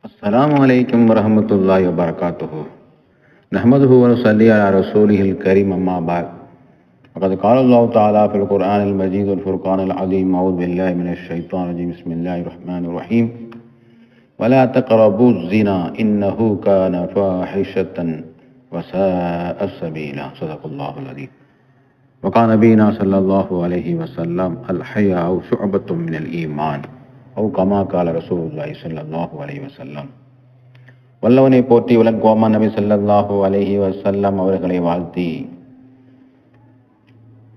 السلام عليكم ورحمة الله وبركاته. نحمده ونصلي على رسوله الكريم أما بعد. وقد قال الله تعالى في القرآن المجيد الفرقان العظيم أعوذ بالله من الشيطان الرجيم. بسم الله الرحمن الرحيم. ولا تقربوا الزنا إنه كان فاحشة وساء سبیلا صدق الله العظيم. وقال نبينا صلى الله عليه وسلم الحياء شعبة من الإيمان. ஓ comma கால ரசூல்லாய் சல்லாஹூ அலஹி வசல்லம் வல்லவனை போற்றி விளங்குவோமா நபி சல்லாஹூ அலஹி வசல்லம் அவர்களை வாழ்த்தி.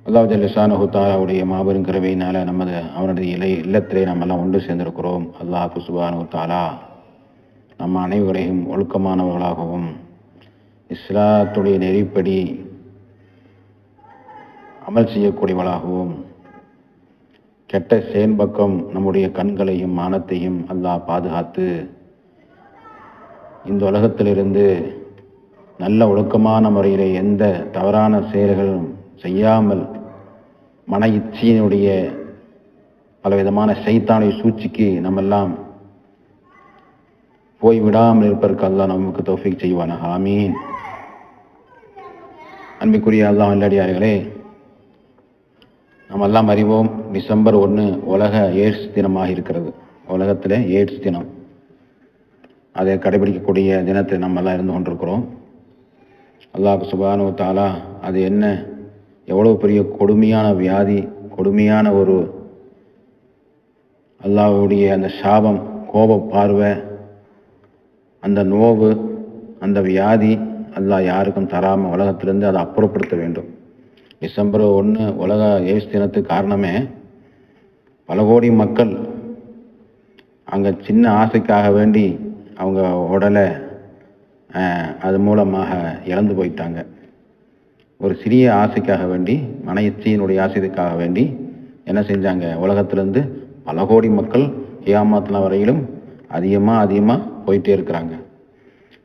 அல்லாஹ் ஜல்லிசானு தாலாவுடைய மாபெரும் கருவையினால் நமது அவனுடைய இலை இல்லத்திலே நம்ம எல்லாம் ஒன்று சேர்ந்திருக்கிறோம். அல்லாஹ் குசுபானு தாலா நம்ம அனைவரையும் ஒழுக்கமானவர்களாகவும் இஸ்லாத்துடைய நெறிப்படி அமல் செய்யக்கூடியவளாகவும் கெட்ட செயன்பக்கம் நம்முடைய கண்களையும் மானத்தையும் அல்லாஹ் பாதுகாத்து இந்த உலகத்திலிருந்து நல்ல ஒழுக்கமான முறையில் எந்த தவறான செயல்களும் செய்யாமல் மன இச்சையினுடைய பலவிதமான சைத்தானுடைய சூழ்ச்சிக்கு நம்மெல்லாம் போய் விடாமல் இருப்பதற்கு அல்லா நமக்கு தோஃபிக் செய்வானா ஆமீன். அன்பிற்குரிய அல்லாஹ் நல்லடியார்களே நாம் எல்லாம் அறிவோம் டிசம்பர் ஒன்று உலக எய்ட்ஸ் தினமாக இருக்கிறது. உலகத்தில் எய்ட்ஸ் தினம். அதை கடைபிடிக்கக்கூடிய தினத்தில் நம்ம எல்லாம் இருந்து கொண்டிருக்கிறோம். அல்லாஹ் சுபானு தாலா அது என்ன? எவ்வளோ பெரிய கொடுமையான வியாதி கொடுமையான ஒரு அல்லாஹ்வுடைய அந்த சாபம் கோப பார்வை அந்த நோவு அந்த வியாதி அல்லாஹ் யாருக்கும் தராமல் உலகத்திலிருந்து அதை அப்புறப்படுத்த வேண்டும். டிசம்பர் ஒன்று உலக எய்ட்ஸ் தினத்துக்கு காரணமே பல கோடி மக்கள் அங்கே சின்ன ஆசைக்காக வேண்டி அவங்க உடலை அது மூலமாக இழந்து போயிட்டாங்க. ஒரு சிறிய ஆசைக்காக வேண்டி மன இச்சையினுடைய ஆசைக்காக வேண்டி என்ன செஞ்சாங்க? உலகத்திலேருந்து பல கோடி மக்கள் ஏமாத்தின வரையிலும் அதிகமாக அதிகமாக போயிட்டே இருக்கிறாங்க.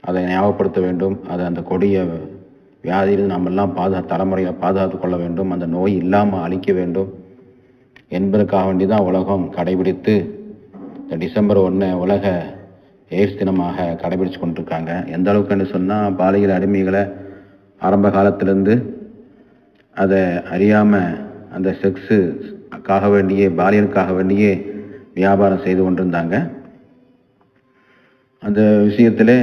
அதை ஞாபகப்படுத்த வேண்டும். அதை அந்த கொடியை வியாதியில் நாம் எல்லாம் பாதுகா தலைமுறையில் பாதுகாத்து கொள்ள வேண்டும். அந்த நோய் இல்லாமல் அழிக்க வேண்டும். என்பதற்காக வேண்டி தான் உலகம் கடைபிடித்து இந்த டிசம்பர் ஒன்று உலக எய்ட்ஸ் தினமாக கடைபிடிச்சு கொண்டிருக்காங்க. எந்த அளவுக்குன்னு சொன்னால் பாலியல் அடிமைகளை ஆரம்ப காலத்திலேருந்து அதை அறியாமல் அந்த செக்ஸுக்காக வேண்டியே பாலியலுக்காக வேண்டியே வியாபாரம் செய்து கொண்டிருந்தாங்க. அந்த விஷயத்தில்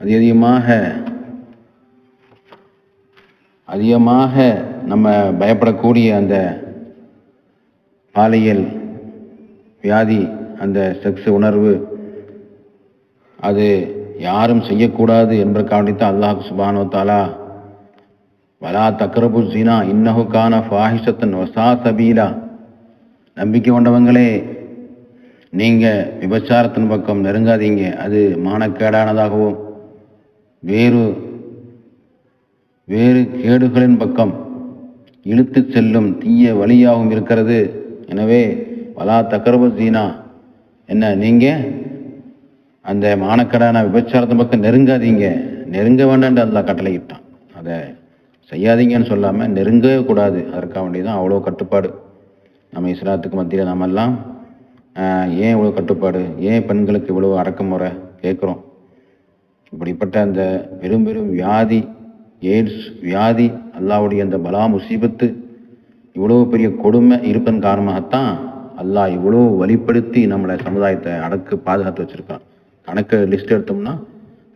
அதிகமாக அதிகமாக நம்ம பயப்படக்கூடிய அந்த பாலியல் வியாதி அந்த செக்ஸ் உணர்வு அது யாரும் செய்யக்கூடாது என்பதற்காண்டித்தான் அல்லாஹ் சுபானோ தாலா வலா தக்ரபு சீனா இன்னஹு ஃபாஹிஷத்தன் வசா சபீலா. நம்பிக்கை கொண்டவங்களே நீங்கள் விபச்சாரத்தின் பக்கம் நெருங்காதீங்க. அது மானக்கேடானதாகவும் வேறு வேறு கேடுகளின் பக்கம். இழுத்துச் செல்லும் தீய வழியாகவும் இருக்கிறது. எனவே வலா தக்கரபு சீனா. என்ன நீங்கள் அந்த மானக்கடான விபச்சாரத்தின் பக்கம் நெருங்காதீங்க. நெருங்க வேண்டாம்னு அல்லா கட்டளையிட்டான். அதை செய்யாதீங்கன்னு சொல்லாமல் நெருங்கவே கூடாது. அதற்காக வேண்டி தான் அவ்வளோ கட்டுப்பாடு. நம்ம இஸ்லாத்துக்கு மத்தியில் நம்மெல்லாம் ஏன் இவ்வளோ கட்டுப்பாடு? ஏன் பெண்களுக்கு இவ்வளோ அடக்குமுறை? கேட்குறோம். இப்படிப்பட்ட அந்த பெரும் பெரும் வியாதி எய்ட்ஸ் வியாதி அல்லாவுடைய அந்த பலா முசீபத்து இவ்வளோ பெரிய கொடுமை இருப்பதன் காரணமாகத்தான் அல்லாஹ் இவ்வளோ வழிப்படுத்தி நம்மளை சமுதாயத்தை அடக்கு பாதுகாத்து வச்சுருக்கான். கணக்கு லிஸ்ட் எடுத்தோம்னா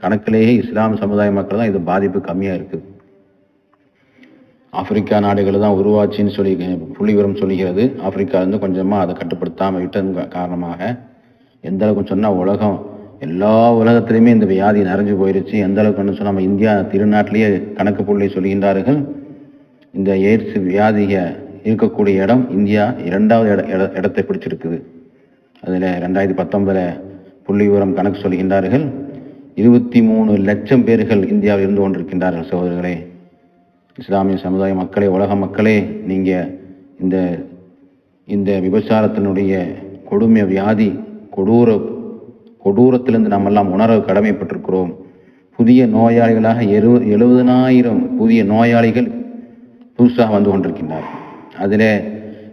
கணக்கிலேயே இஸ்லாம் சமுதாய மக்கள் தான் இது பாதிப்பு கம்மியாக இருக்குது. ஆப்பிரிக்கா நாடுகள் தான் உருவாச்சின்னு சொல்லி புள்ளி விவரம் சொல்லுகிறது. ஆப்பிரிக்கா கொஞ்சமாக அதை கட்டுப்படுத்தாமல் விட்டதன் காரணமாக எந்த அளவுக்கு சொன்னால் உலகம் எல்லா உலகத்திலையுமே இந்த வியாதி நிறைஞ்சு போயிருச்சு. எந்த அளவுக்குன்னு சொன்னால் நம்ம இந்தியா திருநாட்டிலேயே கணக்கு புள்ளி சொல்கின்றார்கள். இந்த எய்ட்ஸ் வியாதிக இருக்கக்கூடிய இடம் இந்தியா இரண்டாவது இட இட- இடத்தை பிடிச்சிருக்குது. அதில் ரெண்டாயிரத்தி பத்தொன்பதில் புள்ளி விவரம் கணக்கு சொல்கின்றார்கள். இருபத்தி மூணு லட்சம் பேர்கள் இந்தியாவில் இருந்து கொண்டிருக்கின்றார்கள் சகோதரர்களே. இஸ்லாமிய சமுதாய மக்களே உலக மக்களே நீங்கள் இந்த இந்த விபச்சாரத்தினுடைய கொடுமை வியாதி கொடூர கொடூரத்திலிருந்து நம்மெல்லாம் உணர கடமைப்பட்டிருக்கிறோம். புதிய நோயாளிகளாக எரு எழுபதனாயிரம் புதிய நோயாளிகள் புதுசாக வந்து கொண்டிருக்கின்றார்கள். அதில்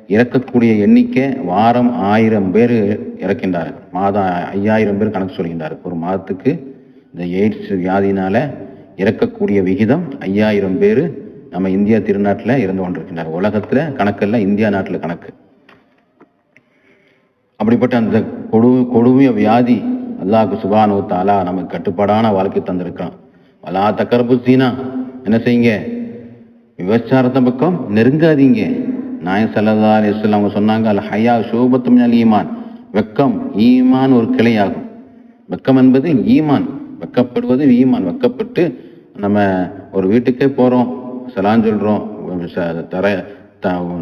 இறக்கக்கூடிய எண்ணிக்கை வாரம் ஆயிரம் பேர் இறக்கின்றார்கள். மாதம் ஐயாயிரம் பேர் கணக்கு சொல்கின்றார்கள். ஒரு மாதத்துக்கு இந்த எய்ட்ஸ் வியாதினால் இறக்கக்கூடிய விகிதம் ஐயாயிரம் பேர் நம்ம இந்தியா திருநாட்டில் இருந்து கொண்டிருக்கின்றார் உலகத்தில் கணக்கெல்லாம் இந்தியா நாட்டில் கணக்கு. அப்படிப்பட்ட அந்த கொடு கொடுமைய வியாதி அல்லாஹ் சுபானு தாலா நமக்கு கட்டுப்பாடான வாழ்க்கை தந்திருக்கான் வலா தக்கரப்பு சீனா. என்ன செய்யுங்க? விபச்சாரத்தை பக்கம் நெருங்காதீங்க. நாயன் சல்லா அலிஸ்லாம் அவங்க சொன்னாங்க அல் ஹயா சோபத்தும் அல் ஈமான். வெக்கம் ஈமான் ஒரு கிளையாகும். வெக்கம் என்பது ஈமான். வெக்கப்படுவது ஈமான். வெக்கப்பட்டு நம்ம ஒரு வீட்டுக்கே போகிறோம் சலான் சொல்கிறோம் தர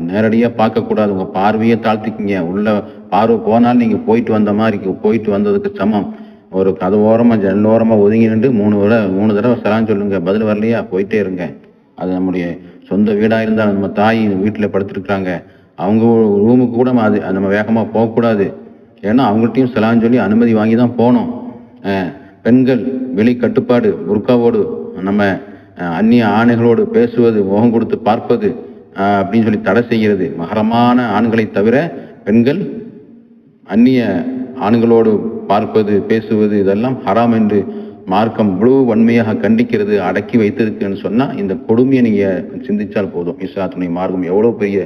நேரடியாக பார்க்கக்கூடாது. உங்கள் பார்வையை தாழ்த்திக்கிங்க. உள்ள பார்வை போனாலும் நீங்கள் போயிட்டு வந்த மாதிரி போயிட்டு வந்ததுக்கு சமம். ஒரு கதவோரமாக ஜன்னோரமாக ஒதுங்கி நின்று மூணு தடவை மூணு தடவை சலான் சொல்லுங்க. பதில் வரலையா? போயிட்டே இருங்க. அது நம்முடைய சொந்த வீடாக இருந்தால் நம்ம தாய் வீட்டில் படுத்துருக்குறாங்க. அவங்க ரூமுக்கு கூட அது நம்ம வேகமாக போகக்கூடாது. ஏன்னா அவங்கள்ட்டையும் சலான் சொல்லி அனுமதி வாங்கி தான் போகணும். பெண்கள் வெளி கட்டுப்பாடு புர்காவோடு நம்ம அந்நிய ஆணைகளோடு பேசுவது முகம் கொடுத்து பார்ப்பது அப்படின்னு சொல்லி தடை செய்கிறது. மகரமான ஆண்களை தவிர பெண்கள் அந்நிய ஆண்களோடு பார்ப்பது பேசுவது இதெல்லாம் ஹராம் என்று மார்க்கம் முழு வன்மையாக கண்டிக்கிறது அடக்கி வைத்திருக்குன்னு சொன்னால் இந்த கொடுமையை நீங்கள் சிந்திச்சால் போதும். இஸ்லாத்துடைய மார்க்கம் எவ்வளோ பெரிய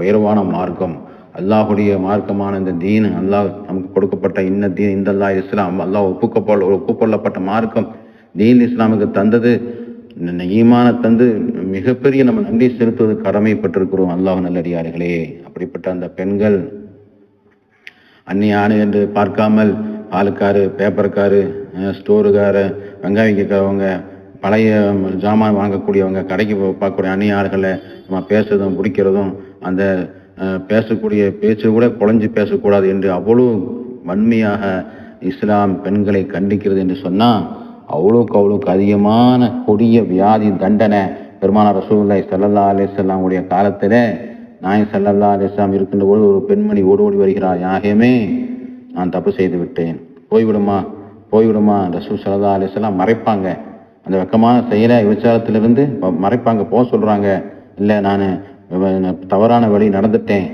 உயர்வான மார்க்கம். அல்லாஹுடைய மார்க்கமான இந்த தீன் அல்லாஹ் நமக்கு கொடுக்கப்பட்ட இன்ன தீன் இந்த அல்லாஹ் இஸ்லாம் அல்லாஹ் ஒப்புக்கப்பட ஒப்புக்கொள்ளப்பட்ட மார்க்கம் தீன் இஸ்லாமுக்கு தந்தது. ஈமான தந்து மிகப்பெரிய நம்ம நன்றி செலுத்துவது கடமைப்பட்டிருக்கிறோம். அல்லாஹ் நல்லடியார்களே. அப்படிப்பட்ட அந்த பெண்கள் அந்நிய என்று பார்க்காமல் பாலுக்காரு பேப்பர்காரு ஸ்டோருக்காரு வெங்காயம் விற்கிறவங்க பழைய ஜாமான் வாங்கக்கூடியவங்க கடைக்கு போ- பார்க்கக்கூடிய அந்நியார்களை நம்ம பேசுறதும் பிடிக்கிறதும் அந்த பேசக்கூடிய பேச்சு கூட குழஞ்சி பேசக்கூடாது என்று அவ்வளவு வன்மையாக இஸ்லாம் பெண்களை கண்டிக்கிறது என்று சொன்னால் அவ்வளோக்கு அவ்வளோக்கு அதிகமான கொடிய வியாதி தண்டனை பெருமான ரசூல்லாய் சல்லல்லா அலிஸ்லாமுடைய காலத்தில் நாயம் சல்லல்லா அலிஸ்லாம் இருக்கின்ற பொழுது ஒரு பெண்மணி ஓடி ஓடி வருகிறார். யாகமே நான் தப்பு செய்து விட்டேன். போய்விடுமா போய்விடுமா ரசூல் சல்லா அலிஸ்லாம் மறைப்பாங்க. அந்த வெக்கமான செயலை விசாரத்திலிருந்து மறைப்பாங்க போக சொல்கிறாங்க இல்லை நான் தவறான வழி நடந்துட்டேன்.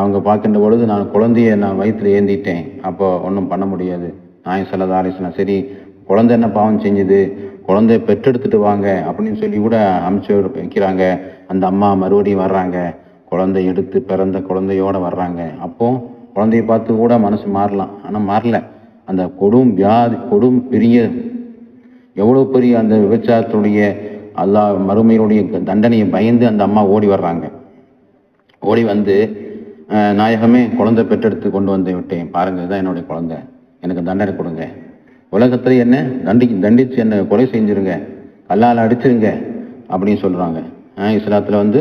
அவங்க பார்க்கின்ற பொழுது நான் குழந்தைய நான் வயிற்றில் ஏந்திட்டேன். அப்போ ஒன்றும் பண்ண முடியாது. நாயன் ஸல்லல்லாஹு அலிஸ்லாம் சரி குழந்தை என்ன பாவம் செஞ்சுது? குழந்தைய பெற்றெடுத்துட்டு வாங்க அப்படின்னு சொல்லி கூட அமைச்சு வைக்கிறாங்க. அந்த அம்மா மறுபடியும் வர்றாங்க. குழந்தை எடுத்து பிறந்த குழந்தையோட வர்றாங்க. அப்போ குழந்தைய பார்த்து கூட மனசு மாறலாம். ஆனால் மாறல. அந்த கொடும் வியாதி கொடும் பெரிய எவ்வளோ பெரிய அந்த விபச்சாரத்துடைய அல்லா மறுமையினுடைய தண்டனையை பயந்து அந்த அம்மா ஓடி வர்றாங்க. ஓடி வந்து நாயகமே குழந்தை பெற்றெடுத்து கொண்டு வந்து விட்டேன். பாருங்கள் இதுதான் என்னுடைய குழந்தை. எனக்கு தண்டனை கொடுங்க. உலகத்தில் என்ன தண்டி தண்டித்து என்ன கொலை செஞ்சிருங்க கல்லால் அடிச்சிருங்க அப்படின்னு சொல்கிறாங்க இஸ்லாத்தில் வந்து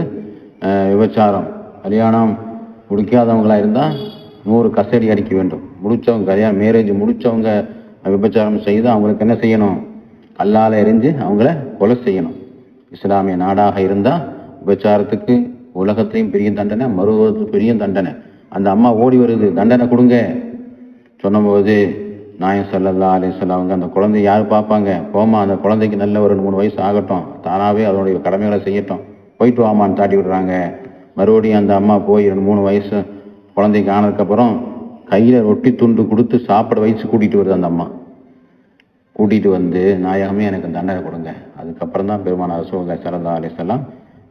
விபச்சாரம் கல்யாணம் முடிக்காதவங்களாக இருந்தால் நூறு கஸ்டடி அடிக்க வேண்டும். முடித்தவங்க கல்யாணம் மேரேஜ் முடித்தவங்க விபச்சாரம் செய்து அவங்களுக்கு என்ன செய்யணும்? கல்லால் எரிஞ்சு அவங்கள கொலை செய்யணும். இஸ்லாமிய நாடாக இருந்தால் விபச்சாரத்துக்கு உலகத்தையும் பெரிய தண்டனை மருவத்துக்கு பெரிய தண்டனை. அந்த அம்மா ஓடி வருது தண்டனை கொடுங்க. சொன்னபோது நாயம் சல்லல்லா அலிஸ்லாம் அவங்க அந்த குழந்தை யார் பார்ப்பாங்க? போமா அந்த குழந்தைக்கு நல்ல ஒரு ரெண்டு மூணு வயசு ஆகட்டும். தானாகவே அதனுடைய கடமைகளை செய்யட்டும். போயிட்டு வாமான்னு தாட்டி விடுறாங்க. மறுபடியும் அந்த அம்மா போய் ரெண்டு மூணு வயசு குழந்தைக்கு ஆனதுக்கப்புறம் கையில் ரொட்டி துண்டு கொடுத்து சாப்பிட வயசு கூட்டிகிட்டு வருது அந்த அம்மா. கூட்டிகிட்டு வந்து நாயகமே எனக்கு தண்டனை கொடுங்க. அதுக்கப்புறம் தான் பெருமான ரசூலுல்லாஹி ஸல்லல்லாஹு அலைஹி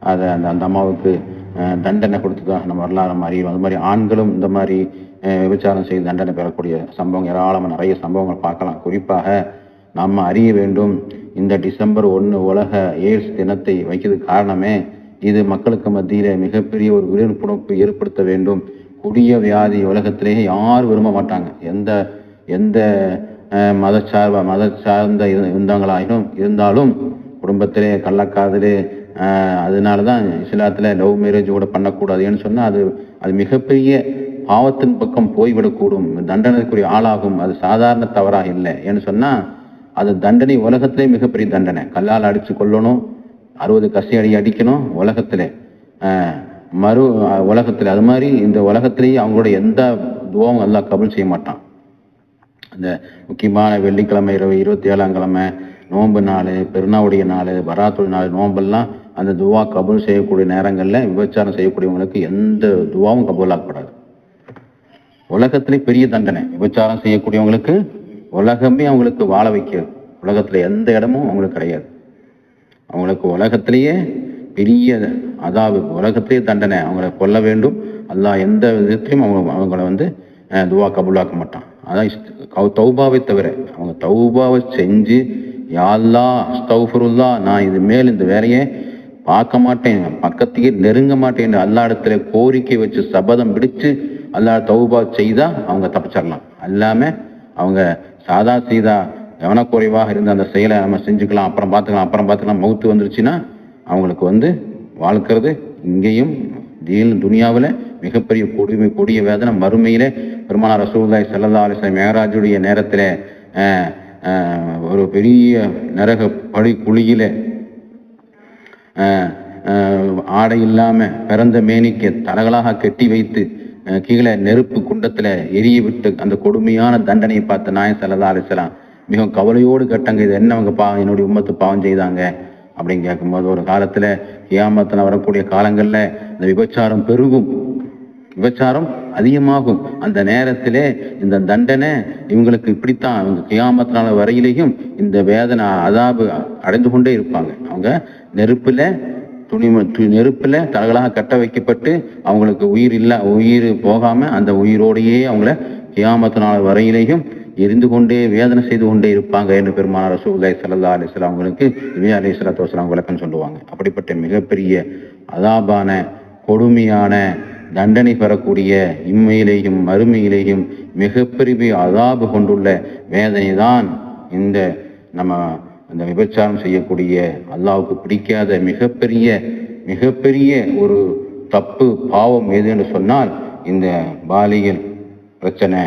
அதை அந்த அந்த அம்மாவுக்கு தண்டனை கொடுத்ததாக நம்ம வரலாறு மாதிரி அது மாதிரி ஆண்களும் இந்த மாதிரி விபச்சாரம் செய்து தண்டனை பெறக்கூடிய சம்பவம் ஏராளமாக நிறைய சம்பவங்கள் பார்க்கலாம். குறிப்பாக நம்ம அறிய வேண்டும் இந்த டிசம்பர் ஒன்று உலக எய்ட்ஸ் தினத்தை வைக்கிறதுக்கு காரணமே இது மக்களுக்கு மத்தியில் மிகப்பெரிய ஒரு விழிப்புணர்வு ஏற்படுத்த வேண்டும். கொடிய வியாதி உலகத்திலேயே யாரும் விரும்ப மாட்டாங்க. எந்த எந்த மத மதச்சார்ப மத சார்ந்த இருந்தவங்களாயினும் இருந்தாலும் குடும்பத்திலே கள்ளக்காதலே அதனால தான் இஸ்லாத்தில் லவ் மேரேஜ் கூட பண்ணக்கூடாது ஏன்னு அது அது மிகப்பெரிய பாவத்தின் பக்கம் போய்விடக்கூடும். தண்டனைக்குரிய ஆளாகும். அது சாதாரண தவறாக இல்லை. ஏன்னு சொன்னால் அது தண்டனை உலகத்திலே மிகப்பெரிய தண்டனை. கல்லால் அடித்து கொள்ளணும் அறுபது கசி அடி அடிக்கணும் உலகத்தில். மறு உலகத்தில். அது மாதிரி இந்த உலகத்திலேயே அவங்களோட எந்த துவாவும் எல்லாம் கபல் செய்ய மாட்டான். அந்த முக்கியமான வெள்ளிக்கிழமை இரவு இருபத்தி ஏழாம் கிழமை நோன்பு நாள் பெருநாவுடைய நாள் பராத்துடைய நாள் நோன்பெல்லாம் அந்த துவா கபூல் செய்யக்கூடிய நேரங்களில் விபச்சாரம் செய்யக்கூடியவங்களுக்கு எந்த துவாவும் கபூலாக்கப்படாது. உலகத்திலே பெரிய தண்டனை. விபச்சாரம் செய்யக்கூடியவங்களுக்கு உலகமே அவங்களுக்கு வாழ வைக்கிறது உலகத்துல எந்த இடமும் அவங்களுக்கு கிடையாது. அவங்களுக்கு உலகத்திலேயே பெரிய அதாவது உலகத்திலேயே தண்டனை. அவங்கள கொல்ல வேண்டும். அல்லாஹ் எந்த விதத்திலையும் அவங்க அவங்கள வந்து துவா கபூலாக்க மாட்டான். அதான் தௌபாவை தவிர அவங்க தௌபாவை செஞ்சு யாழ்லா அஸ்தௌஃபருல்லா நான் இது மேல் இந்த வேலையை பார்க்க மாட்டேன் பக்கத்துக்கே நெருங்க மாட்டேன் அல்லா இடத்துல கோரிக்கை வச்சு சபதம் பிடிச்சு அல்லாட தௌபா செய்தா அவங்க தப்பிச்சிடலாம். எல்லாமே அவங்க சாதா சீதா கவனக்குறைவாக இருந்த அந்த செயலை நம்ம செஞ்சுக்கலாம் அப்புறம் பார்த்துக்கலாம் அப்புறம் பார்த்துக்கலாம் மவுத்து வந்துருச்சுன்னா அவங்களுக்கு வந்து வாழ்க்கிறது இங்கேயும் தீன் துனியாவில் மிகப்பெரிய கொடுமை கொடிய வேதனை மறுமையிலே பெருமானார் ரசூலுல்லாஹி ஸல்லல்லாஹு மேகராஜுடைய நேரத்தில் ஒரு பெரிய நரக பழி குழியில் ஆடை இல்லாமல் பிறந்த மேனிக்கு தலகளாக கட்டி வைத்து கீழே நெருப்பு குண்டத்தில் எரிய விட்டு அந்த கொடுமையான தண்டனையை பார்த்த நாயன் சல்லா அலிஸ்லாம் மிகவும் கவலையோடு கேட்டாங்க இது என்ன அவங்க பா என்னுடைய உம்மத்து பாவம் செய்தாங்க? அப்படின்னு கேட்கும்போது ஒரு காலத்தில் கியாமத்துல வரக்கூடிய காலங்களில் இந்த விபச்சாரம் பெருகும். விபச்சாரம் அதிகமாகும். அந்த நேரத்திலே இந்த தண்டனை இவங்களுக்கு இப்படித்தான். இவங்க கியாமத்தினால வரையிலையும் இந்த வேதனை அதாபு அடைந்து கொண்டே இருப்பாங்க. அவங்க நெருப்பில் துணி நெருப்பில் நெருப்புல தலகளாக கட்ட வைக்கப்பட்டு அவங்களுக்கு உயிர் இல்லை உயிர் போகாமல் அந்த உயிரோடையே அவங்கள கியாமத்தினால வரையிலையும் எரிந்து கொண்டே வேதனை செய்து கொண்டே இருப்பாங்க என்று பெருமான ரசூல்லாய் சல்லா அலிஸ்லாம் அவங்களுக்கு இவே அலி சலாத்து வலாம் விளக்கம் சொல்லுவாங்க. அப்படிப்பட்ட மிகப்பெரிய அதாபான கொடுமையான தண்டனை பெறக்கூடிய இம்மையிலேயும் மறுமையிலேயும் மிகப்பெரிய அதாபு கொண்டுள்ள வேதனை தான் இந்த நம்ம அந்த விபச்சாரம் செய்யக்கூடிய அல்லாவுக்கு பிடிக்காத மிகப்பெரிய மிகப்பெரிய ஒரு தப்பு பாவம் எது என்று சொன்னால் இந்த பாலியல் பிரச்சனை.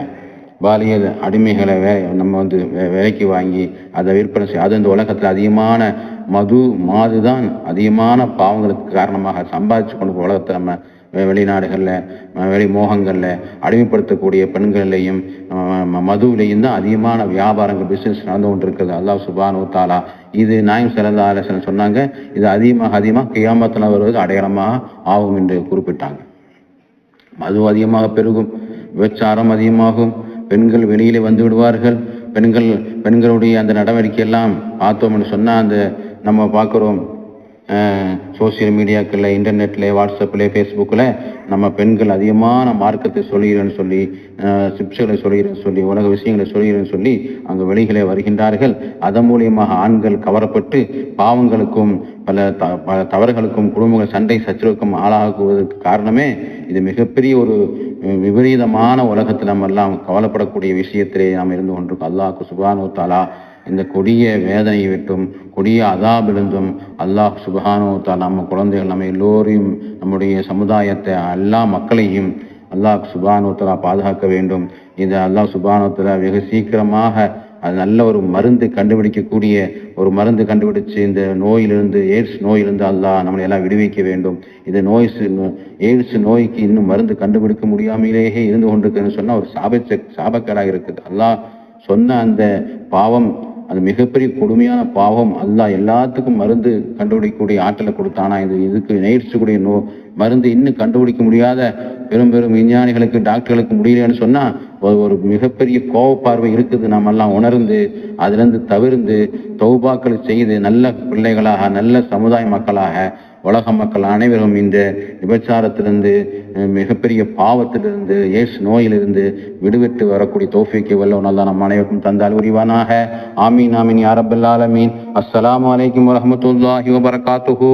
பாலியல் அடிமைகளை வே நம்ம வந்து வே- விலைக்கு வாங்கி அதை விற்பனை செய்ய அது இந்த உலகத்தில் அதிகமான மது மாது தான் அதிகமான பாவங்களுக்கு காரணமாக சம்பாதிச்சு கொண்டு உலகத்தை நம்ம வெளிநாடுகளில் வெளி மோகங்களில் அடிமைப்படுத்தக்கூடிய பெண்கள்லையும் ம- மதுவிலையும் தான் அதிகமான வியாபாரங்கள் பிஸ்னஸ் நடந்து கொண்டு அல்லாஹ் சுபானு தாலா இது நாயம் சிறந்த ஆலோசனை சொன்னாங்க. இது அதிகமாக அதிகமாக கியாமத்தில் வருவது அடையாளமாக ஆகும் என்று குறிப்பிட்டாங்க. மது அதிகமாக பெருகும் விபச்சாரம் அதிகமாகும் பெண்கள் வெளியிலே வந்து விடுவார்கள். பெண்கள் பெண்களுடைய அந்த நடவடிக்கை எல்லாம் பார்த்தோம் என்று சொன்னால் அந்த நம்ம பார்க்குறோம் சோசியல் மீடியாக்களில் இன்டர்நெட்டில் வாட்ஸ்அப்பில் ஃபேஸ்புக்கில் நம்ம பெண்கள் அதிகமான மார்க்கத்தை சொல்கிறேன்னு சொல்லி சிப்ஸ்களை சொல்கிறேன்னு சொல்லி உலக விஷயங்களை சொல்கிறேன்னு சொல்லி அங்கே வெளிகளே வருகின்றார்கள். அதன் மூலியமாக ஆண்கள் கவரப்பட்டு பாவங்களுக்கும் பல த பல தவறுகளுக்கும் குடும்பங்கள் சண்டை சச்சரவுக்கும் ஆளாகுவதற்கு காரணமே இது மிகப்பெரிய ஒரு விபரீதமான உலகத்தில் நம்ம எல்லாம் கவலைப்படக்கூடிய விஷயத்திலே நாம் இருந்து கொண்டிருக்கோம். அல்லாஹ் சுபானு தாலா இந்த கொடிய வேதனையை விட்டும் கொடிய அதாபிலிருந்தும் அல்லாஹ் சுபஹானோ நம்ம குழந்தைகள் நம்ம எல்லோரையும் நம்முடைய சமுதாயத்தை எல்லா மக்களையும் அல்லாஹ் சுபானோ பாதுகாக்க வேண்டும். இது அல்லாஹ் சுபானோ வெகு சீக்கிரமாக அது நல்ல ஒரு மருந்து கண்டுபிடிக்கக்கூடிய ஒரு மருந்து கண்டுபிடிச்சு இந்த நோயிலிருந்து எய்ட்ஸ் நோயிலிருந்து அல்லாஹ் நம்மளை எல்லாம் விடுவிக்க வேண்டும். இந்த நோய் நோ- எய்ட்ஸ் நோய்க்கு இன்னும் மருந்து கண்டுபிடிக்க முடியாமலேயே இருந்து கொண்டிருக்குன்னு சொன்னால் ஒரு சாபச்ச சாபக்கேடாக இருக்குது. அல்லாஹ் சொன்ன அந்த பாவம் அது மிகப்பெரிய கொடுமையான பாவம். அல்லாஹ் எல்லாத்துக்கும் மருந்து கண்டுபிடிக்கக்கூடிய ஆற்றலை கொடுத்தானா? இது இதுக்கு நேர்ச்சிக்கூடிய நோ மருந்து இன்னும் கண்டுபிடிக்க முடியாத பெரும் பெரும் விஞ்ஞானிகளுக்கு டாக்டர்களுக்கு முடியலன்னு சொன்னால் ஒரு ஒரு மிகப்பெரிய கோவப்பார்வை பார்வை இருக்குது. நாமெல்லாம் உணர்ந்து அதிலிருந்து தவிர்ந்து தௌபாக்கள் செய்து நல்ல பிள்ளைகளாக நல்ல சமுதாய மக்களாக உலக மக்கள் அனைவரும் இந்த விபச்சாரத்திலிருந்து மிகப்பெரிய பாவத்திலிருந்து ஏசு நோயிலிருந்து விடுவிட்டு வரக்கூடிய தோஃபிக்கு வல்லவனால் தான் நம் அனைவருக்கும் தந்தால் உரிவானாக. ஆமீன் ஆமீன் யாரபல்லாலமீன் அஸ்லாம் வலைக்கம் வரமத்துல்லாஹி வபரகாத்துஹூ.